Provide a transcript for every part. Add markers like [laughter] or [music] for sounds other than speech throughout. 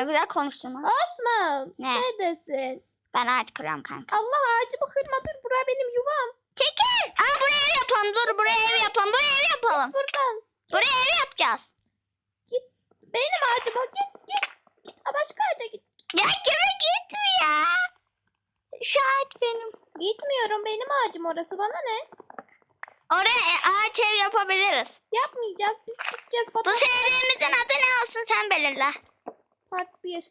Güzel konuştun ha. Osman. Ne? Neredesin? Ben ağaç kırıyorum kanka. Allah ağacımı kırma dur. Bura benim yuvam. Çekil. Aa buraya ev yapalım. Dur buraya ev yapalım. Buraya ev yapalım. Buradan. Buraya ev yapacağız. Git. Benim ağacıma git git. Git. Aa, Başka ağaca git. Ya kime gitme ya. Şu ağaç benim. Gitmiyorum. Benim ağacım orası. Bana ne? Oraya e, ağaç ev yapabiliriz. Yapmayacağız. Biz gideceğiz. Bu serimizin adı ne olsun sen belirle. Part 1.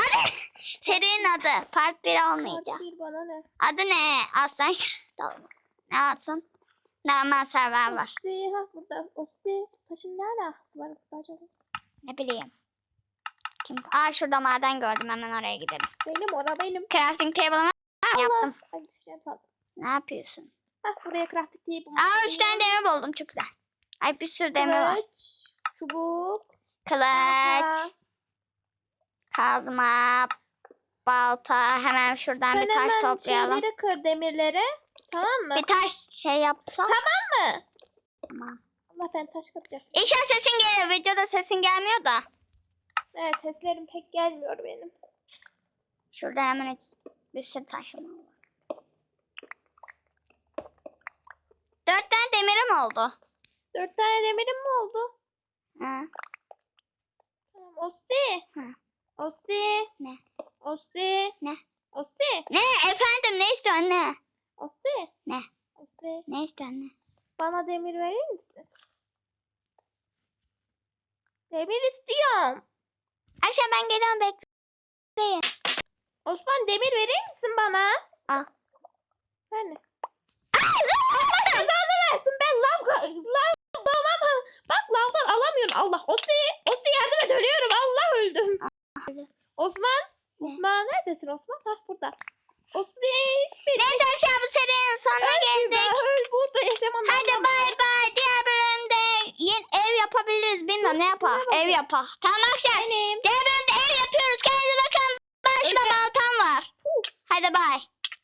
Adı. [laughs] Serinin adı. Part 1 Part olmayacak. 1 bana ne? Adı ne? Aslan [laughs] Tamam. Ne olsun? Normal server var. Osti. Ha burada. Osti. Taşın ne alakası var burada acaba? Ne bileyim. Kim? Aa şurada maden gördüm. Hemen oraya gidelim. Benim ora benim. Crafting table'ımı yaptım. Ay düşeceğim. Ne yapıyorsun? Hah buraya crafting table. Aa üç tane demir buldum. Çok güzel. Ay bir sürü demir var. Çubuk. Kılıç. Kazma, balta. Hemen şuradan Sen bir taş hemen toplayalım. şeyleri kır demirleri. Tamam mı? Bir taş şey yapsam. Tamam mı? Tamam. Allah ben taş kıracağım. İnşallah sesin geliyor. Videoda sesin gelmiyor da. Evet seslerim pek gelmiyor benim. Şurada hemen bir sürü taşım var. Dört tane demirim oldu. Dört tane demirim mi oldu? Ha. Tamam. Osti. Hı. Osti. Ne? Osti. Ne? Osti. Ne efendim ne istiyorsun ne? Osti. Ne? Osti. Ne istiyorsun ne? Bana demir verir misin? Demir istiyorum. Ayşe ben geliyorum bekleyin. Osman demir verir misin bana? Al. Ver ne? Cezanı versin ben lav, lav doğmam. Bak lavdan alamıyorum. Allah Osti. Osti yardım et ölüyorum. Allah öldüm. Osman. Ne? Osman neredesin Osman? Hah burada. Osti hiçbir. Neyse arkadaşlar bu serinin sonuna Öl geldik. şurada, öl burada yaşamam. Hadi bay bay. Diğer bölümde yeni ev yapabiliriz. Bilmiyorum ne yapar. Ev yapar. Tamam arkadaşlar. Benim. Diğer bölümde ev yapıyoruz. Kendinize bakın. Öyle. baltam var. Hadi bay.